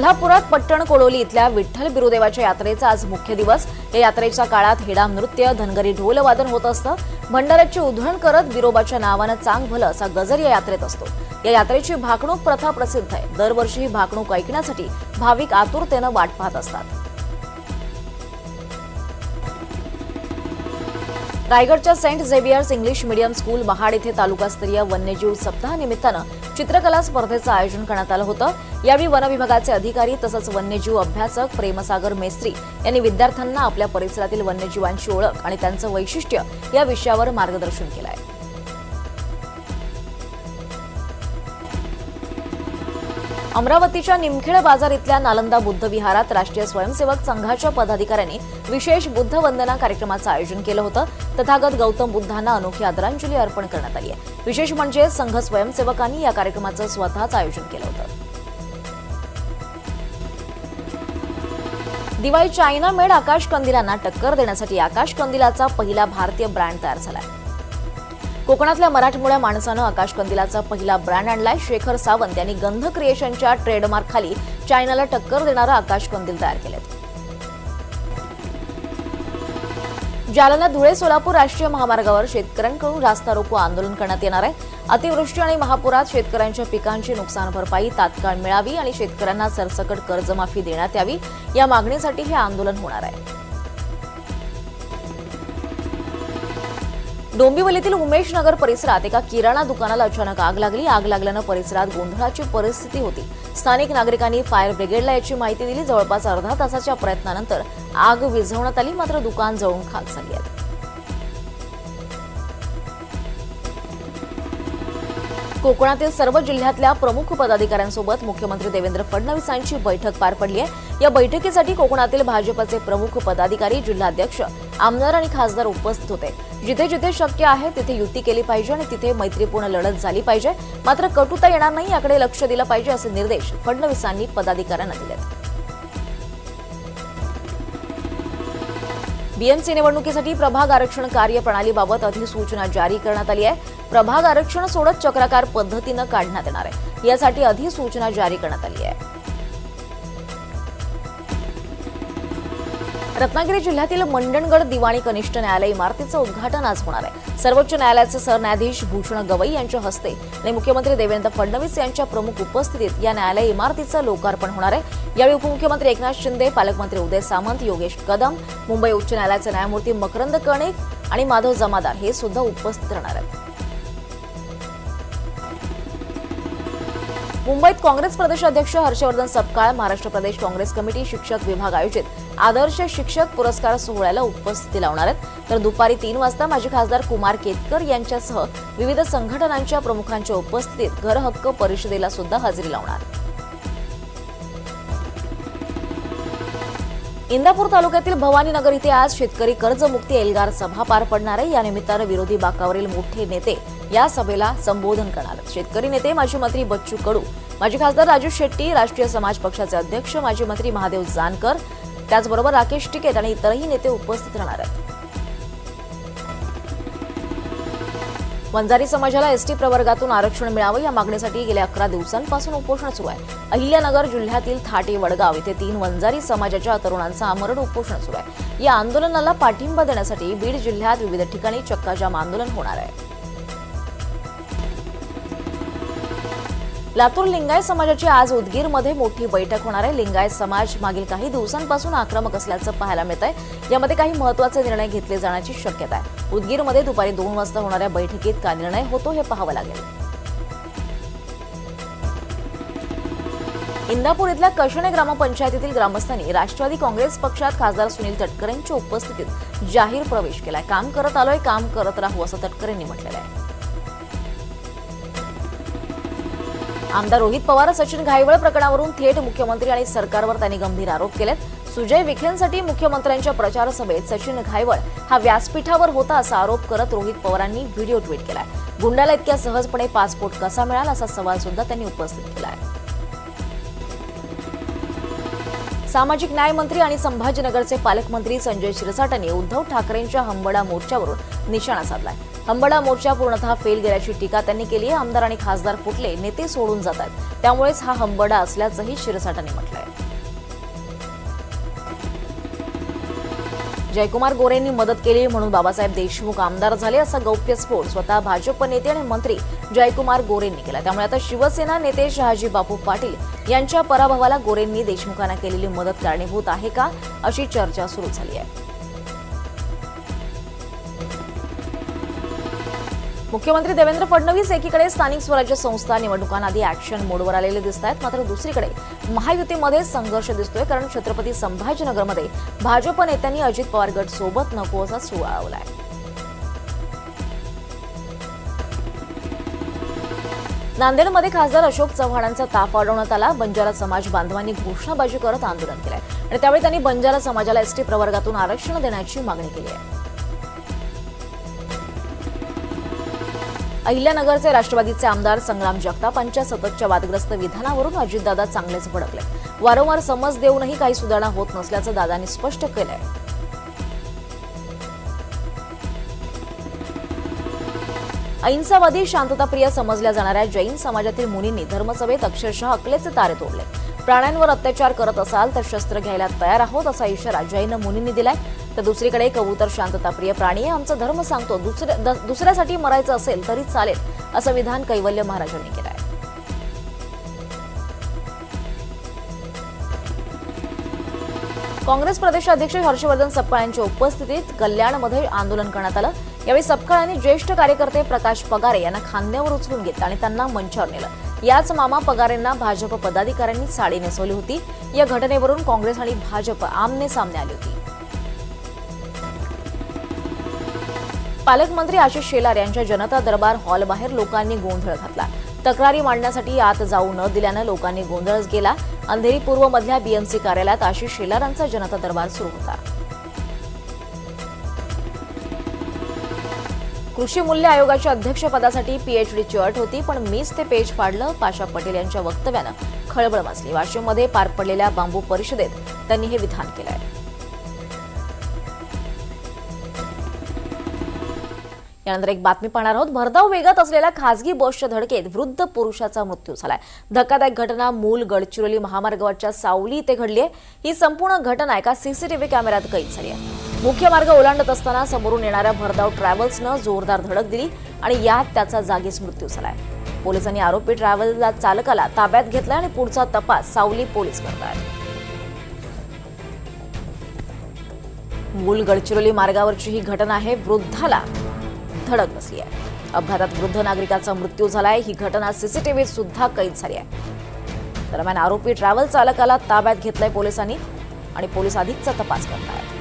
कोल्हापुरात पट्टण कोडोली इथल्या विठ्ठल बिरुदेवाच्या यात्रेचा आज मुख्य दिवस. या यात्रेच्या काळात हेडाम नृत्य धनगरी ढोलवादन होत असतं. भंडाऱ्याची उधळण करत बिरोबाच्या नावानं चांग भलं असा गजर या यात्रेत असतो. या यात्रेची भाकणूक प्रथा प्रसिद्ध आहे. दरवर्षी ही भाकणूक ऐकण्यासाठी भाविक आतुरतेनं वाट पाहत असतात. रायगडच्या Saint Xavier's English medium school Mahad इथे तालुकास्तरीय वन्यजीव सप्ताह निमित्तानं चित्रकला स्पर्धेचं आयोजन करण्यात आलं होतं. यावेळी वनविभागाचे अधिकारी तसंच वन्यजीव अभ्यासक प्रेमसागर मेस्त्री यांनी विद्यार्थ्यांना आपल्या परिसरातील वन्यजीवांची ओळख आणि त्यांचं वैशिष्ट्य या विषयावर मार्गदर्शन केलं आहे अमरावतीच्या निमखेड बाजार इथल्या नालंदा बुद्ध विहारात राष्ट्रीय स्वयंसेवक संघाच्या पदाधिकाऱ्यांनी विशेष बुद्ध वंदना कार्यक्रमाचं आयोजन केलं होतं. तथागत गौतम बुद्धांना अनोखी आदरांजली अर्पण करण्यात आली आहे. विशेष म्हणजे संघ स्वयंसेवकांनी या कार्यक्रमाचं स्वतःच आयोजन केलं होतं. दिवाळी चायना मेड आकाश कंदिलांना टक्कर देण्यासाठी आकाश कंदिलाचा पहिला भारतीय ब्रँड तयार झालाय. कोकणातल्या मराठमोळ्या माणसानं आकाश कंदिलाचा पहिला ब्रँड आणलाय. शेखर सावंत यांनी गंध क्रिएशनच्या ट्रेडमार्क खाली चायनाला टक्कर देणारं आकाश कंदील तयार केलेत. जालना धुळे सोलापूर राष्ट्रीय महामार्गावर शेतकऱ्यांकडून रास्ता रोको आंदोलन करण्यात येणार आहे. अतिवृष्टी आणि महापुरात शेतकऱ्यांच्या पिकांची नुकसान भरपाई तात्काळ मिळावी आणि शेतकऱ्यांना सरसकट कर्जमाफी देण्यात यावी या मागणीसाठी हे आंदोलन होणार आहे. डोंबिवलीतील उमेश नगर परिसरात एका किराणा दुकानाला अचानक आग लागली. आग लागल्यानं परिसरात गोंधळाची परिस्थिती होती. स्थानिक नागरिकांनी फायर ब्रिगेडला याची माहिती दिली. जवळपास अर्धा तासाच्या प्रयत्नानंतर आग विझवण्यात आली. मात्र दुकान जळून खाक झाली आहे. कोकणातील सर्व जिल्ह्यातल्या प्रमुख पदाधिकाऱ्यांसोबत मुख्यमंत्री देवेंद्र फडणवीसांची बैठक पार पडली आहे. या बैठकीसाठी कोकणातील भाजपचे प्रमुख पदाधिकारी जिल्हाध्यक्ष आमदार आणि खासदार उपस्थित होते. जिथे जिथे शक्य आहे तिथे युती केली पाहिजे आणि तिथे मैत्रीपूर्ण लढत झाली पाहिजे. मात्र कटुता येणार नाही याकडे लक्ष दिलं पाहिजे असे निर्देश फडणवीसांनी पदाधिकाऱ्यांना दिलेत. बीएमसी निवडणुकीसाठी प्रभाग आरक्षण कार्यप्रणालीबाबत अधिसूचना जारी करण्यात आली आहे. प्रभाग आरक्षण सोडत चक्राकार पद्धतीनं काढण्यात येणार आहे. यासाठी अधिसूचना जारी करण्यात आली आहे. रत्नागिरी जिल्ह्यातील मंडणगड दिवाणी कनिष्ठ न्यायालय इमारतीचं उद्घाटन आज होणार आहे. सर्वोच्च न्यायालयाचे सरन्यायाधीश भूषण गवई यांच्या हस्ते आणि मुख्यमंत्री देवेंद्र फडणवीस यांच्या प्रमुख उपस्थितीत या न्यायालय इमारतीचं लोकार्पण होणार आहे. यावेळी उपमुख्यमंत्री एकनाथ शिंदे पालकमंत्री उदय सामंत योगेश कदम मुंबई उच्च न्यायालयाचे न्यायमूर्ती मकरंद कणेक आणि माधव जमादार हे सुद्धा उपस्थित राहणार आहेत. मुंबईत काँग्रेस प्रदेशाध्यक्ष हर्षवर्धन सपकाळ महाराष्ट्र प्रदेश काँग्रेस कमिटी शिक्षक विभाग आयोजित. आदर्श शिक्षक पुरस्कार सोहळ्याला उपस्थिती लावणार आहेत. तर दुपारी तीन वाजता माजी खासदार कुमार केतकर यांच्यासह विविध संघटनांच्या प्रमुखांच्या उपस्थितीत घर हक्क परिषदेला सुद्धा हजेरी लावणार. इंदापूर तालुक्यातील भवानीनगर इथे आज शेतकरी कर्जमुक्ती एल्गार सभा पार पडणार आहे. या निमित्तानं विरोधी बाकावरील मोठे नेते या सभेला संबोधन करणार. शेतकरी नेते माजी मंत्री बच्चू कडू माजी खासदार राजू शेट्टी राष्ट्रीय समाज पक्षाचे अध्यक्ष माजी मंत्री महादेव जानकर त्याचबरोबर राकेश टिकेत आणि इतरही नेते उपस्थित राहणार आहेत. वंजारी समाजाला एसटी प्रवर्गातून आरक्षण मिळावं या मागणीसाठी गेल्या अकरा दिवसांपासून उपोषण सुरू आहे. अहिल्यानगर जिल्ह्यातील थाटे वडगाव इथे तीन वंजारी समाजाच्या तरुणांचं आमरण उपोषण सुरू आहे. या आंदोलनाला पाठिंबा देण्यासाठी बीड जिल्ह्यात विविध ठिकाणी चक्काजाम आंदोलन होणार आहे. लातूर लिंगायत समाजाची आज उदगीरमध्ये मोठी बैठक होणार आहे. लिंगायत समाज मागील काही दिवसांपासून आक्रमक असल्याचं पाहायला मिळत आहे यामध्ये काही महत्त्वाचे निर्णय घेतले जाण्याची शक्यता आहे. उदगीरमध्ये दुपारी दोन वाजता होणाऱ्या बैठकीत काय निर्णय होतो हे पाहावं लागेल. इंदापूर इथल्या कशणे ग्रामपंचायतीतील ग्रामस्थांनी राष्ट्रवादी काँग्रेस पक्षात खासदार सुनील तटकरेंच्या उपस्थितीत जाहीर प्रवेश केलाय. काम करत आलोय काम करत राहू असं तटकरेंनी म्हटलेलं आहे. आमदार रोहित पवार सचिन घायवळ प्रकरणावरून थेट मुख्यमंत्री आणि सरकारवर त्यांनी गंभीर आरोप केलेत. सुजय विखेंसाठी मुख्यमंत्र्यांच्या प्रचार सभेत सचिन घायवळ हा व्यासपीठावर होता असा आरोप करत रोहित पवारांनी व्हिडिओ ट्विट केलाय. गुंडाला इतक्या सहजपणे पासपोर्ट कसा मिळाला असा सवाल सुद्धा त्यांनी उपस्थित केलाय. सामाजिक न्याय मंत्री आणि संभाजीनगरचे पालकमंत्री संजय शिरसाटांनी उद्धव ठाकरेंच्या हंबडा मोर्चावरून निशाणा साधलाय. हंबडा मोर्चा पूर्णतः फेल गेल्याची टीका त्यांनी केली आहे. आमदार आणि खासदार फुटले नेते सोडून जात आहेत. त्यामुळेच हा हंबडा असल्याचंही शिरसाटांनी म्हटलंय. जयकुमार गोरेंनी मदत केली म्हणून बाबासाहेब देशमुख आमदार झाले असा गौप्यस्फोट स्वतः भाजप नेते आणि मंत्री जयकुमार गोरेंनी केला. त्यामुळे आता शिवसेना नेते शहाजी बापू पाटील यांच्या पराभवाला गोरेंनी देशमुखांना केलेली मदत कारणीभूत आहे का अशी चर्चा सुरू झाली आहे. मुख्यमंत्री देवेंद्र फडणवीस एकीकडे स्थानिक स्वराज्य संस्था निवडणुकांआधी ऍक्शन मोडवर आलेले दिसत आहेत मात्र दुसरीकडे महायुतीमध्ये संघर्ष दिसतोय कारण छत्रपती संभाजीनगरमध्ये भाजप नेत्यांनी अजित पवार गट सोबत नको असा सुळावलाय नांदेडमध्ये खासदार अशोक चव्हाणांचा ताप वाढवण्यात आला. बंजारा समाज बांधवांनी घोषणाबाजी करत आंदोलन केलंय. आणि त्यावेळी त्यांनी बंजारा समाजाला एसटी प्रवर्गातून आरक्षण देण्याची मागणी केली आहे. अहिल्यानगरचे राष्ट्रवादीचे आमदार संग्राम जगतापांच्या सततच्या वादग्रस्त विधानावरून अजितदादा चांगलेच भडकले. वारंवार समज देऊनही काही सुधारणा होत नसल्याचं दादांनी स्पष्ट केलंय. अहिंसावादी शांतताप्रिय समजल्या जाणाऱ्या जैन समाजातील मुनींनी धर्मसभेत अक्षरशः अकलेचे तारे तोडले. प्राण्यांवर अत्याचार करत असाल तर शस्त्र घ्यायला तयार आहोत असा इशारा जैन मुनींनी दिलाय. तर दुसरीकडे कबूतर शांतताप्रिय प्राणी आहे. आमचा धर्म सांगतो दुसऱ्या दुसऱ्यासाठी मरायचं असेल तरी चालेल असं विधान कैवल्य महाराजांनी केलं आहे. काँग्रेस प्रदेशाध्यक्ष हर्षवर्धन सपकाळ यांच्या उपस्थितीत कल्याणमध्ये आंदोलन करण्यात आलं. यावेळी सपकाळ यांनी ज्येष्ठ कार्यकर्ते प्रकाश पगारे यांना खांद्यावर उचलून घेतलं आणि त्यांना मंचावर नेलं. याच मामा पगारेंना भाजप पदाधिकाऱ्यांनी साडी नेसवली होती. या घटनेवरून काँग्रेस आणि भाजप आमने सामने आली होती. पालकमंत्री आशिष शेलार यांच्या जनता दरबार हॉलबाहेर लोकांनी गोंधळ घातला. तक्रारी मांडण्यासाठी आत जाऊ न दिल्यानं लोकांनी गोंधळच गेला. अंधेरी पूर्वमधल्या बीएमसी कार्यालयात आशिष शेलारांचा जनता दरबार सुरू होता. कृषी मूल्य आयोगाच्या अध्यक्षपदासाठी पीएचडीची अट होती पण मीच ते पेज फाडलं पाशा पटेल यांच्या वक्तव्यानं. खळबळ वाचली वाशिममध्ये पार पडलेल्या बांबू परिषदेत त्यांनी हे विधान केलंय. यानंतर एक बातमी पाहणार आहोत. भरधाव वेगात असलेल्या खासगी बसच्या धडकेत वृद्ध पुरुषाचा मृत्यू झालाय. धक्कादायक घटना मूल गडचिरोली महामार्गावरच्या सावली इथे घडली आहे ही संपूर्ण घटना एका सीसीटीव्ही कॅमेऱ्यात कैद झाली आहे. मुख्य मार्ग ओलांडत असताना समोरून येणाऱ्या भरधाव ट्रॅव्हल्सनं जोरदार धडक दिली आणि यात त्याचा जागीच मृत्यू झालाय. पोलिसांनी आरोपी ट्रॅव्हल्सला चालकाला ताब्यात घेतला आणि पुढचा तपास सावली पोलीस करतायत मूल गडचिरोली मार्गावरची ही घटना आहे. वृद्धाला धडक बसली आहे. अपघातात वृद्ध नागरिकाचा मृत्यू झालाय ही घटना सीसीटीव्हीत सुद्धा कैद झाली आहे. दरम्यान आरोपी ट्रॅव्हल चालकाला ताब्यात घेतलंय पोलिसांनी आणि पोलीस अधिकचा तपास करणार आहेत